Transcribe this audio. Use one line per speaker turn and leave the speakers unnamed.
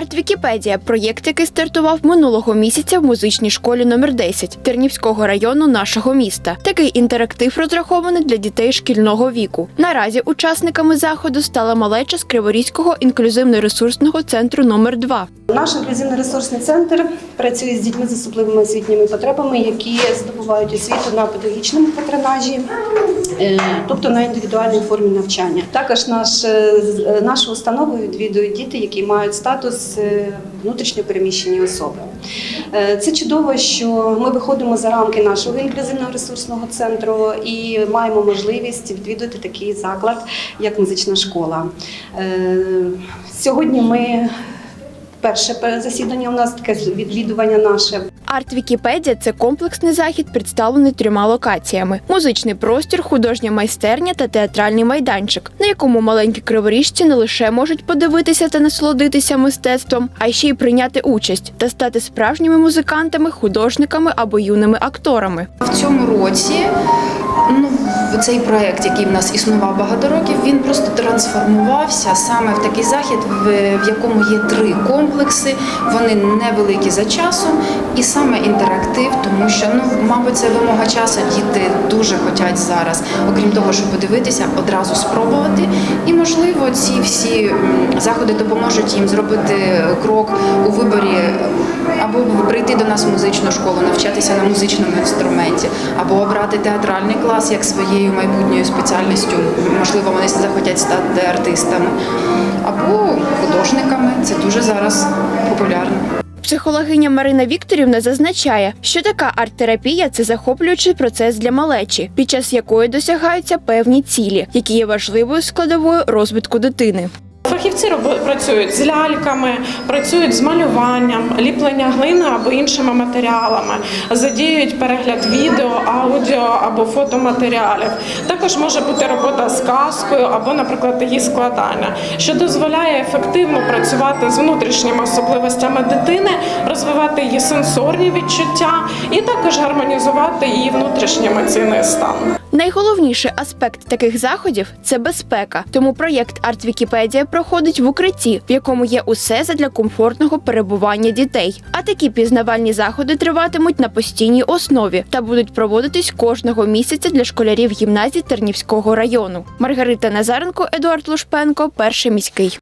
Арт-Вікіпедія проєкт, який стартував минулого місяця в музичній школі номер 10 Тернівського району нашого міста. Такий інтерактив розрахований для дітей шкільного віку. Наразі учасниками заходу стала малеча з Криворізького інклюзивно-ресурсного центру номер 2
Наш інклюзивно-ресурсний центр працює з дітьми з особливими освітніми потребами, які здобувають освіту на педагогічному патронажі, е, тобто на індивідуальній формі навчання. Також наш, е, е, нашу установу відвідують діти, які мають статус е, внутрішньо переміщені особи. Е, Це чудово, що ми виходимо за рамки нашого інклюзивного ресурсного центру і маємо можливість відвідувати такий заклад, як музична школа. Е, Сьогодні ми Перше засідання у нас таке відвідування наше.
Арт-Вікіпедія це комплексний захід, представлений трьома локаціями: музичний простір, художня майстерня та театральний майданчик, на якому маленькі криворіжці не лише можуть подивитися та насолодитися мистецтвом, а ще й прийняти участь та стати справжніми музикантами, художниками або юними акторами.
В цьому році ну, цей проект, який в нас існував багато років, він просто трансформувався саме в такий захід, в, якому є три комплекси. Вони невеликі за часом, і саме інтерактив, тому що ну, мабуть, це вимога часу. Діти дуже хочуть зараз, окрім того, щоб подивитися, одразу спробувати. І можливо, ці всі заходи допоможуть їм зробити крок у виборі або прийти до нас в музичну школу, навчатися на музичному інструменті, або обрати театральний клас як своєю майбутньою спеціальністю. Можливо, вони захотять стати артистами, або художниками. Це дуже зараз популярно.
Психологиня Марина Вікторівна зазначає, що така арт-терапія це захоплюючий процес для малечі, під час якої досягаються певні цілі, які є важливою складовою розвитку дитини.
Фахівці працюють з ляльками, працюють з малюванням, ліплення глини або іншими матеріалами, задіють перегляд відео, аудіо або фотоматеріалів. Також може бути робота з казкою або, наприклад, її складання, що дозволяє ефективно працювати з внутрішніми особливостями дитини, розвивати її сенсорні відчуття і також гармонізувати її внутрішній емоційний стан.
Найголовніший аспект таких заходів це безпека. Тому проєкт Арт Вікіпедія проходить в укритті, в якому є усе задля комфортного перебування дітей. А такі пізнавальні заходи триватимуть на постійній основі та будуть проводитись кожного місяця для школярів гімназій Тернівського району. Маргарита Назаренко, Едуард Лушпенко, перший міський.